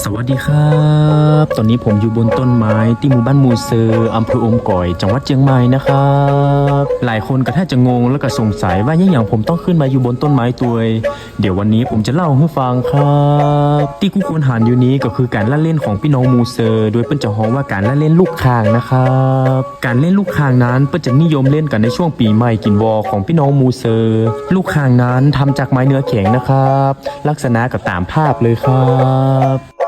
สวัสดีครับ ตอนนี้ผมอยู่บนต้นไม้ที่หมู่บ้านมูเซอร์อำเภออมก่อย จังหวัดเชียงใหม่นะครับ หลายคนก็แทบจะงงแล้วก็สงสัยว่ายังอย่างผมต้องขึ้นมาอยู่บนต้นไม้ตัวเดี๋ยววันนี้ผมจะเล่าให้ฟังครับที่กูควรหันอยู่นี้ก็คือการละเล่นของพี่น้องมูเซอร์ โดยเปิ้นจะฮ้องว่าการละเล่นลูกคางนะครับ การเล่นลูกคางนั้นเปิ้นจะนิยมเล่นกันในช่วงปีใหม่กินวอของพี่น้องมูเซอร์ ลูกคางนั้นทำจากไม้เนื้อแข็งนะครับ ลักษณะก็ตามภาพเลยครับ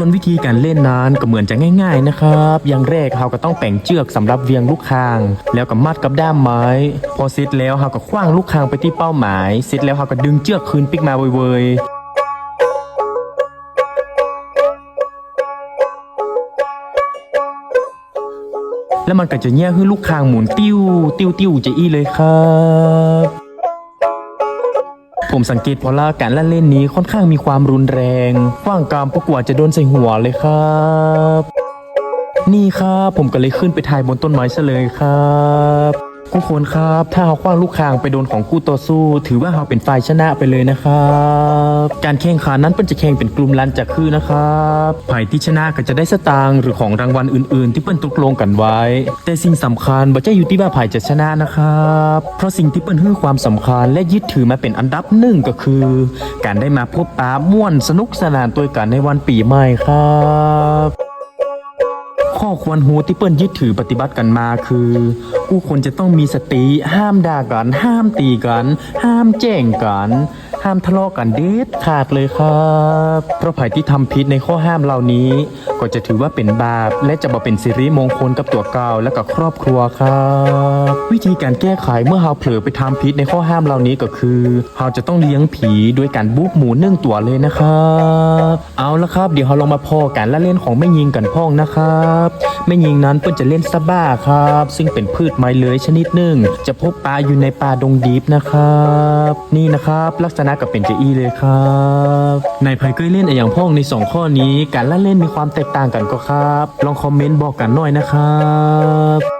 ส่วนวิธีการเล่นนั้นก็เหมือนจะง่าย ๆนะครับ อย่างแรกเราก็ต้องแป่งเชือกสำหรับเวียงลูกคาง แล้วก็มัดกับด้ามไม้ พอเสร็จแล้วเราก็คว้างลูกคางไปที่เป้าหมาย เสร็จแล้วเราก็ดึงเชือกคืนปิกมาเวยแล้วมันก็จะแยกให้ลูกคางหมุนติ้วติ้วติ้วจะอี้เลยครับ ผมสังเกตพอละการเล่นนี้ค่อนข้างมีความรุนแรงกว้างกามพวกกว่าจะโดนใส่หัวเลยครับ นี่ครับผมก็เลยขึ้นไปถ่ายบนต้นไม้ซะเลยครับ ทุกคนครับ ถ้าเราคว้างลูกคางไปโดนของคู่ต่อสู้ ถือว่าเราเป็นฝ่ายชนะไปเลยนะครับ การแข่งขันนั้นเป็นจะแข่งเป็นกลุ่มลันจากคือนะครับฝ่ายที่ชนะก็จะได้สตางค์หรือของรางวัลอื่น ๆ ที่เปิ้นตกลงกันไว้ แต่สิ่งสำคัญบ่ใช่อยู่ที่ว่าฝ่ายจะชนะนะครับ เพราะสิ่งที่เปิ้นให้ความสำคัญและยึดถือมาเป็นอันดับหนึ่งก็คือ การได้มาพบปะม่วนสนุกสนานตัวกันในวันปีใหม่ครับ ข้อควรหูที่เปิ้นยึดถือปฏิบัติกันมาคือกู้คนจะต้องมีสติห้ามด่ากัน ห้ามตีกัน ห้ามแจ้งกัน ห้ามทะเลาะกันเด็ดขาดเลยครับ เพราะภัยที่ทำผิดในข้อห้ามเหล่านี้ ก็จะถือว่าเป็นบาป และจะบ่เป็นสิริมงคลกับตัวเก่าและกับครอบครัวครับ วิธีการแก้ไขเมื่อเราเผลอไปทำผิดในข้อห้ามเหล่านี้ก็คือเราจะต้องเลี้ยงผีโดยการบุกหมูนึ่งตัวเลยนะครับ เอาละครับ เดี๋ยวเราลองมาพอการละเล่นของแม่ยิงกันพ่องนะครับแม่ยิงนั้นเปิ้นจะเล่นซาบ้าครับ ซึ่งเป็นพืชไม้เลื้อยชนิดหนึ่งจะพบปลาอยู่ในป่าดงดิบนะครับ นี่นะครับลักษณะกับเป็นเจอีเลยครับในไพ่เคยเล่นอะไรอย่างพ่องในสองข้อนี้ การละเล่นมีความแตกต่างกันก็ครับ ลองคอมเมนต์บอกกันหน่อยนะครับ